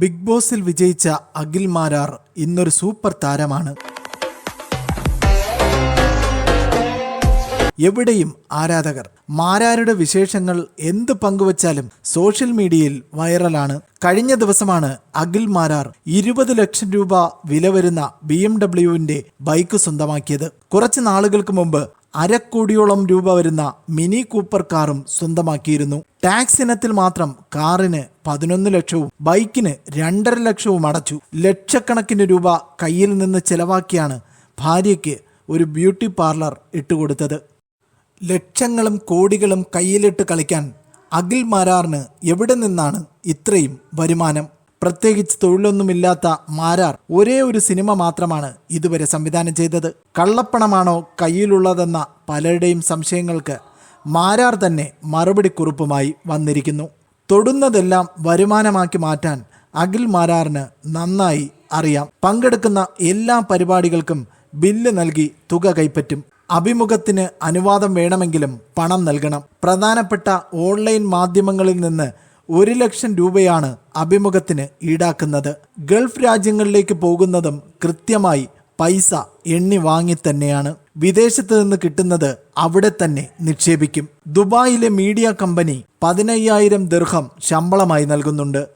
Big ബോസിൽ വിജയിച്ച അഖിൽ മാരാർ ഇന്നൊരു സൂപ്പർ താരമാണ്. എവിടെയും ആരാധകർ. മാരാരുടെ വിശേഷങ്ങൾ എന്ത് പങ്കുവച്ചാലും സോഷ്യൽ മീഡിയയിൽ വൈറലാണ്. കഴിഞ്ഞ ദിവസമാണ് അഖിൽ മാരാർ ഇരുപത് ലക്ഷം രൂപ വില വരുന്ന ബി എം ഡബ്ല്യുവിന്റെ ബൈക്ക് സ്വന്തമാക്കിയത്. കുറച്ച് നാളുകൾക്ക് മുമ്പ് അരക്കോടിയോളം രൂപ വരുന്ന മിനി കൂപ്പർ കാറും സ്വന്തമാക്കിയിരുന്നു. ടാക്സ് ഇനത്തിൽ മാത്രം കാറിന് പതിനൊന്ന് ലക്ഷവും ബൈക്കിന് രണ്ടര ലക്ഷവും അടച്ചു. ലക്ഷക്കണക്കിന് രൂപ കയ്യിൽ നിന്ന് ചെലവാക്കിയാണ് ഭാര്യയ്ക്ക് ഒരു ബ്യൂട്ടി പാർലർ ഇട്ടുകൊടുത്തത്. ലക്ഷങ്ങളും കോടികളും കയ്യിലിട്ട് കളിക്കാൻ അഖിൽ മാരാറിന് എവിടെ നിന്നാണ് ഇത്രയും വരുമാനം? പ്രത്യേകിച്ച് തൊഴിലൊന്നുമില്ലാത്ത മാരാർ ഒരേ ഒരു സിനിമ മാത്രമാണ് ഇതുവരെ സംവിധാനം ചെയ്തത്. കള്ളപ്പണമാണോ കയ്യിലുള്ളതെന്ന പലരുടെയും സംശയങ്ങൾക്ക് മാരാർ തന്നെ മറുപടി കുറിപ്പുമായി വന്നിരിക്കുന്നു. തൊടുന്നതെല്ലാം വരുമാനമാക്കി മാറ്റാൻ അഖിൽ മാരാറിന് നന്നായി അറിയാം. പങ്കെടുക്കുന്ന എല്ലാ പരിപാടികൾക്കും ബില്ല് നൽകി തുക കൈപ്പറ്റും. അഭിമുഖത്തിന് അനുവാദം വേണമെങ്കിലും പണം നൽകണം. പ്രധാനപ്പെട്ട ഓൺലൈൻ മാധ്യമങ്ങളിൽ നിന്ന് ഒരു ലക്ഷം രൂപയാണ് അഭിമുഖത്തിന് ഈടാക്കുന്നത്. ഗൾഫ് രാജ്യങ്ങളിലേക്ക് പോകുന്നതും കൃത്യമായി പൈസ എണ്ണി വാങ്ങി തന്നെയാണ്. വിദേശത്ത് നിന്ന് കിട്ടുന്നത് അവിടെ തന്നെ നിക്ഷേപിക്കും. ദുബായിലെ മീഡിയ കമ്പനി പതിനയ്യായിരം ദീർഘം ശമ്പളമായി നൽകുന്നുണ്ട്.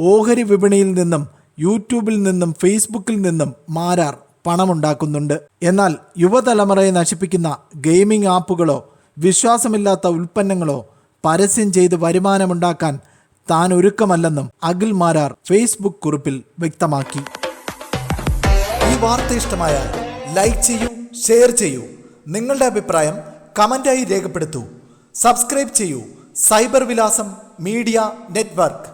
ഓഹരി വിപണിയിൽ നിന്നും യൂട്യൂബിൽ നിന്നും ഫേസ്ബുക്കിൽ നിന്നും മാരാർ പണമുണ്ടാക്കുന്നുണ്ട്. എന്നാൽ യുവതലമുറയെ നശിപ്പിക്കുന്ന ഗെയിമിംഗ് ആപ്പുകളോ വിശ്വാസമില്ലാത്ത ഉൽപ്പന്നങ്ങളോ പരസ്യം ചെയ്ത് വരുമാനമുണ്ടാക്കാൻ താൻ ഒരുക്കമല്ലെന്നും അഖിൽ മാരാർ ഫേസ്ബുക്ക് കുറിപ്പിൽ വ്യക്തമാക്കി. ഈ വാർത്ത ഇഷ്ടമായാൽ ലൈക്ക് ചെയ്യൂ ഷെയർ ചെയ്യൂ. നിങ്ങളുടെ അഭിപ്രായം കമന്റായി രേഖപ്പെടുത്തൂ. സബ്സ്ക്രൈബ് ചെയ്യൂ. സൈബർ വിലാസം മീഡിയ നെറ്റ്വർക്ക്.